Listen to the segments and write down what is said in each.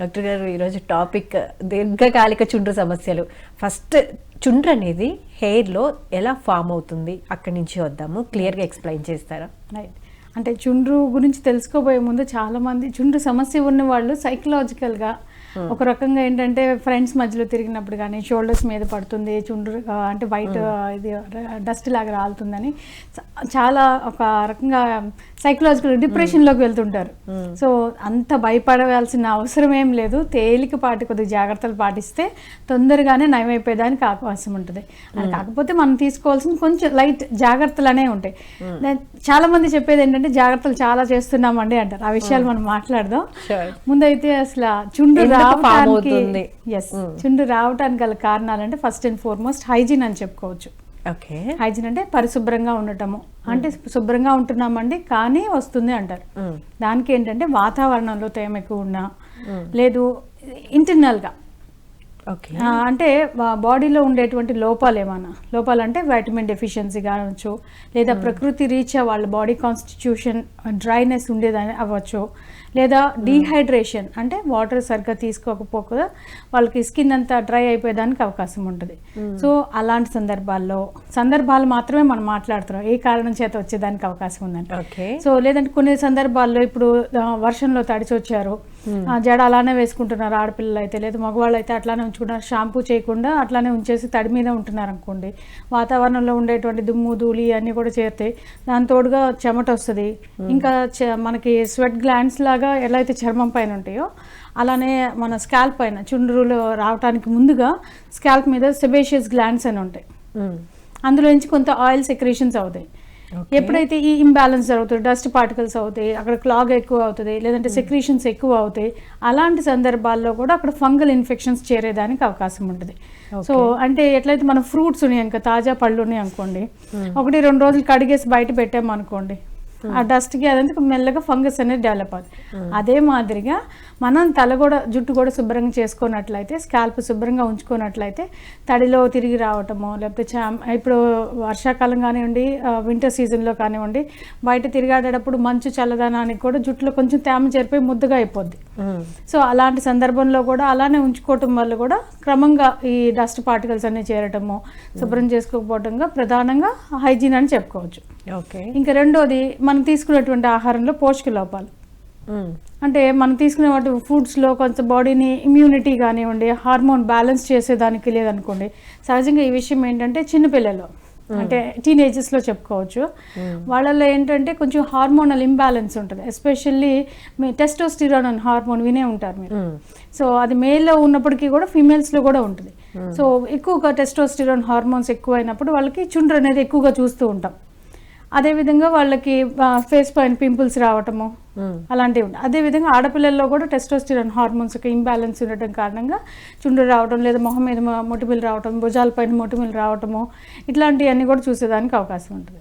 Doctor గారు ఈరోజు topic దీర్ఘకాలిక చుండ్రు సమస్యలు. ఫస్ట్ చుండ్రు అనేది హెయిర్లో ఎలా ఫామ్ అవుతుంది? అక్కడి నుంచి వద్దాము. క్లియర్గా ఎక్స్ప్లెయిన్ చేస్తారా? రైట్. అంటే చుండ్రు గురించి తెలుసుకోబోయే ముందు చాలామంది చుండ్రు సమస్య ఉన్న వాళ్ళు సైకలాజికల్గా ఒక రకంగా ఏంటంటే ఫ్రెండ్స్ మధ్యలో తిరిగినప్పుడు కానీ షోల్డర్స్ మీద పడుతుంది చుండ్రు అంటే వైట్ ఇది డస్ట్ లాగా రాలుతుందని. చాలా ఒక రకంగా సైకలాజికల్ డిప్రెషన్లోకి వెళ్తుంటారు. సో అంత భయపడవలసిన అవసరం ఏం లేదు. తేలికపాటి కొద్దిగా జాగ్రత్తలు పాటిస్తే తొందరగానే నయమైపోయేదానికి అవకాశం ఉంటుంది. అది కాకపోతే మనం తీసుకోవాల్సిన కొంచెం లైట్ జాగ్రత్తలు అనేవి ఉంటాయి చాలా మంది చెప్పేది ఏంటంటే జాగ్రత్తలు చాలా చేస్తున్నామండి అంటారు. ఆ విషయాలు మనం మాట్లాడదాం. ముందైతే అసలు చుండ్రు రావడానికి అవుతుంది? చుండ్రు రావడానికి గల కారణాలు అంటే ఫస్ట్ అండ్ ఫార్మోస్ట్ హైజీన్ అని చెప్పుకోవచ్చు. ఓకే. హైజీన్ అంటే పరిశుభ్రంగా ఉండటము. అంటే శుభ్రంగా ఉంటున్నామండి కానీ వస్తుంది అంటారు. దానికి ఏంటంటే వాతావరణంలో తేమ ఎక్కువ ఉన్నా లేదు ఇంటర్నల్గా ఓకే ఆ, అంటే బాడీలో ఉండేటువంటి లోపాలు ఏమన్నా లోపాలు అంటే వైటమిన్ డెఫిషియన్సీ కావచ్చు లేదా ప్రకృతి రీత్యా వాళ్ళ బాడీ కాన్స్టిట్యూషన్ డ్రైనెస్ ఉండేదని అవ్వచ్చు లేదా డీహైడ్రేషన్ అంటే వాటర్ సరిగ్గా తీసుకోకపోక వాళ్ళకి స్కిన్ అంతా డ్రై అయిపోయేదానికి అవకాశం ఉంటుంది. సో అలాంటి సందర్భాల్లో సందర్భాలు మాత్రమే మనం మాట్లాడుతున్నాం. ఏ కారణం చేత వచ్చేదానికి అవకాశం ఉందంటే. సో లేదంటే కొన్ని సందర్భాల్లో ఇప్పుడు వర్షంలో తడిచి వచ్చారు ఆ, జడ అలానే వేసుకుంటున్నారు ఆడపిల్లలు అయితే లేదా మగవాళ్ళు అయితే అట్లానే ఉంచుకుంటారు షాంపూ చేయకుండా అట్లానే ఉంచేసి తడి మీద ఉంటున్నారు అనుకోండి వాతావరణంలో ఉండేటువంటి దుమ్ము ధూళి అన్నీ కూడా చేరుతాయి దాని తోడుగా చెమట వస్తుంది. ఇంకా మనకి స్వెట్ గ్లాండ్స్ లాగా ఎలా అయితే చర్మం పైన ఉంటాయో అలానే మన స్కాల్ప్ పైన చుండ్రులు రావడానికి ముందుగా స్కాల్ప్ మీద సెబేషియస్ గ్లాండ్స్ అని ఉంటాయి. అందులో నుంచి కొంత ఆయిల్ సెక్రేషన్స్ అవుతాయి. ఎప్పుడైతే ఈ ఇంబ్యాలెన్స్ జరుగుతుంది డస్ట్ పార్టికల్స్ అవుతాయి అక్కడ క్లాగ్ ఎక్కువ అవుతుంది లేదంటే సెక్రీషన్స్ ఎక్కువ అవుతాయి అలాంటి సందర్భాల్లో కూడా అక్కడ ఫంగల్ ఇన్ఫెక్షన్స్ చేరేదానికి అవకాశం ఉంటుంది. సో అంటే ఎట్లయితే మనం ఫ్రూట్స్ ఉన్నాయి ఇంకా తాజా పళ్ళు ఉన్నాయి అనుకోండి ఒకటి రెండు రోజులు కడిగేసి బయట పెట్టాము అనుకోండి ఆ డస్ట్కి అదంతా మెల్లగా ఫంగస్ అనేది డెవలప్ అవుతుంది. అదే మాదిరిగా మనం తల కూడా జుట్టు కూడా శుభ్రంగా చేసుకున్నట్లయితే స్కాల్ప్ శుభ్రంగా ఉంచుకున్నట్లయితే తడిలో తిరిగి రావటము లేకపోతే చా ఇప్పుడు వర్షాకాలం కానివ్వండి వింటర్ సీజన్లో కానివ్వండి బయట తిరిగాడేటప్పుడు మంచు చల్లదనానికి కూడా జుట్టులో కొంచెం తేమ చేరిపోయి ముద్దగా అయిపోద్ది. సో అలాంటి సందర్భంలో కూడా అలానే ఉంచుకోవటం వల్ల కూడా క్రమంగా ఈ డస్ట్ పార్టికల్స్ అన్ని చేరటము శుభ్రం చేసుకోకపోవటంగా ప్రధానంగా హైజీన్ అని చెప్పుకోవచ్చు. ఓకే. ఇంకా రెండోది మనం తీసుకునేటువంటి ఆహారంలో పోషక లోపాలు. అంటే మనం తీసుకునే వాటి ఫుడ్స్లో కొంచెం బాడీని ఇమ్యూనిటీ కానివ్వండి హార్మోన్ బ్యాలెన్స్ చేసేదానికి లేదనుకోండి సహజంగా ఈ విషయం ఏంటంటే చిన్నపిల్లలు అంటే టీనేజెస్లో చెప్పుకోవచ్చు. వాళ్ళలో ఏంటంటే కొంచెం హార్మోనల్ ఇంబ్యాలెన్స్ ఉంటుంది. ఎస్పెషల్లీ మీ టెస్టోస్టిరాన్ అని హార్మోన్ వినే ఉంటారు మీరు. సో అది మేల్లో ఉన్నప్పటికీ కూడా ఫీమేల్స్లో కూడా ఉంటుంది. సో ఎక్కువగా టెస్టోస్టిరాన్ హార్మోన్స్ ఎక్కువైనప్పుడు వాళ్ళకి చుండ్రు అనేది ఎక్కువగా చూస్తూ ఉంటాం. అదేవిధంగా వాళ్ళకి ఫేస్ పైన పింపుల్స్ రావటము అలాంటివి ఉంటాయి అదేవిధంగా ఆడపిల్లల్లో కూడా టెస్టోస్టిరాన్ హార్మోన్స్ యొక్క ఇంబ్యాలెన్స్ ఉండటం కారణంగా చుండ్రు రావటం లేదా మొహం మీద మొటిమలు రావటం భుజాల పైన మొటిమలు రావటము ఇట్లాంటివన్నీ కూడా చూసేదానికి అవకాశం ఉంటుంది.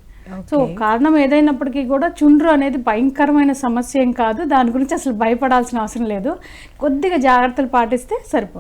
సో కారణం ఏదైనప్పటికీ కూడా చుండ్రు అనేది భయంకరమైన సమస్య ఏం కాదు. దాని గురించి అసలు భయపడాల్సిన అవసరం లేదు. కొద్దిగా జాగ్రత్తలు పాటిస్తే సరిపోతుంది.